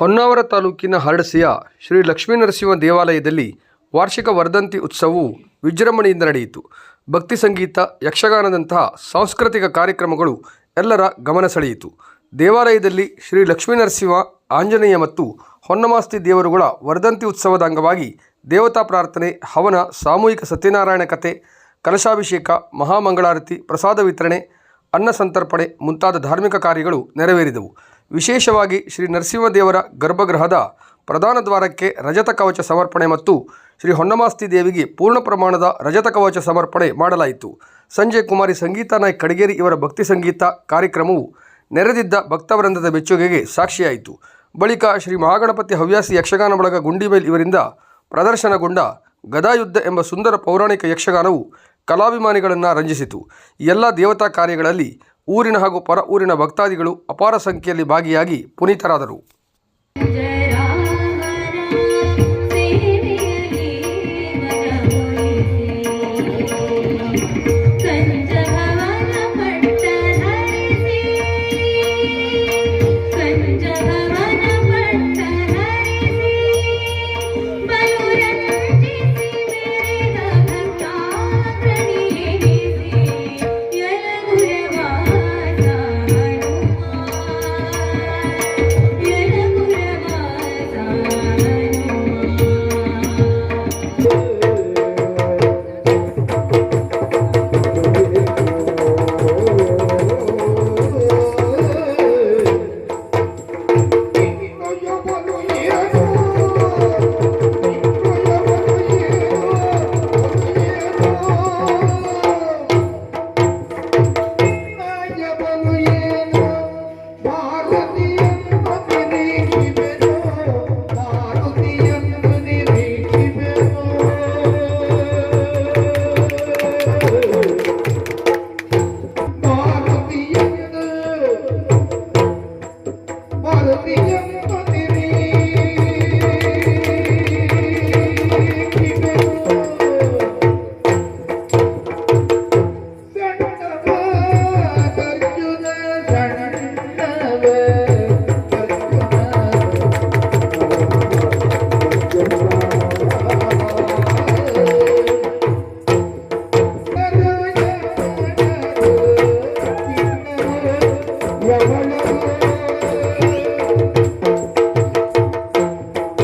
ಹೊನ್ನಾವರ ತಾಲೂಕಿನ ಹರಡಸಿಯ ಶ್ರೀ ಲಕ್ಷ್ಮೀನರಸಿಂಹ ದೇವಾಲಯದಲ್ಲಿ ವಾರ್ಷಿಕ ವರ್ಧಂತಿ ಉತ್ಸವವು ವಿಜೃಂಭಣೆಯಿಂದ ನಡೆಯಿತು. ಭಕ್ತಿ ಸಂಗೀತ, ಯಕ್ಷಗಾನದಂತಹ ಸಾಂಸ್ಕೃತಿಕ ಕಾರ್ಯಕ್ರಮಗಳು ಎಲ್ಲರ ಗಮನ ಸೆಳೆಯಿತು. ದೇವಾಲಯದಲ್ಲಿ ಶ್ರೀ ಲಕ್ಷ್ಮೀನರಸಿಂಹ, ಆಂಜನೇಯ ಮತ್ತು ಹೊನ್ನಮಾಸ್ತಿ ದೇವರುಗಳ ವರ್ಧಂತಿ ಉತ್ಸವದ ಅಂಗವಾಗಿ ದೇವತಾ ಪ್ರಾರ್ಥನೆ, ಹವನ, ಸಾಮೂಹಿಕ ಸತ್ಯನಾರಾಯಣ ಕಥೆ, ಕಲಶಾಭಿಷೇಕ, ಮಹಾಮಂಗಳಾರತಿ, ಪ್ರಸಾದ ವಿತರಣೆ, ಅನ್ನ ಸಂತರ್ಪಣೆ ಮುಂತಾದ ಧಾರ್ಮಿಕ ಕಾರ್ಯಗಳು ನೆರವೇರಿದವು. ವಿಶೇಷವಾಗಿ ಶ್ರೀ ನರಸಿಂಹದೇವರ ಗರ್ಭಗೃಹದ ಪ್ರಧಾನ ದ್ವಾರಕ್ಕೆ ರಜತ ಕವಚ ಸಮರ್ಪಣೆ ಮತ್ತು ಶ್ರೀ ಹೊನ್ನಮಾಸ್ತಿ ದೇವಿಗೆ ಪೂರ್ಣ ಪ್ರಮಾಣದ ರಜತ ಕವಚ ಸಮರ್ಪಣೆ ಮಾಡಲಾಯಿತು. ಸಂಜಯ್ ಕುಮಾರಿ ಸಂಗೀತ ನಾಯ್ಕ ಕಡಗೇರಿ ಇವರ ಭಕ್ತಿ ಸಂಗೀತ ಕಾರ್ಯಕ್ರಮವು ನೆರೆದಿದ್ದ ಭಕ್ತವೃಂದದ ಮೆಚ್ಚುಗೆಗೆ ಸಾಕ್ಷಿಯಾಯಿತು. ಬಳಿಕ ಶ್ರೀ ಮಹಾಗಣಪತಿ ಹವ್ಯಾಸಿ ಯಕ್ಷಗಾನ ಬಳಗ ಗುಂಡಿಬೇಲ್ ಇವರಿಂದ ಪ್ರದರ್ಶನಗೊಂಡ ಗದಾಯುದ್ಧ ಎಂಬ ಸುಂದರ ಪೌರಾಣಿಕ ಯಕ್ಷಗಾನವು ಕಲಾಭಿಮಾನಿಗಳನ್ನು ರಂಜಿಸಿತು. ಎಲ್ಲ ದೇವತಾ ಕಾರ್ಯಗಳಲ್ಲಿ ಊರಿನ ಹಾಗೂ ಪರ ಊರಿನ ಭಕ್ತಾದಿಗಳು ಅಪಾರ ಸಂಖ್ಯೆಯಲ್ಲಿ ಭಾಗಿಯಾಗಿ ಪುನೀತರಾದರು. Thank you.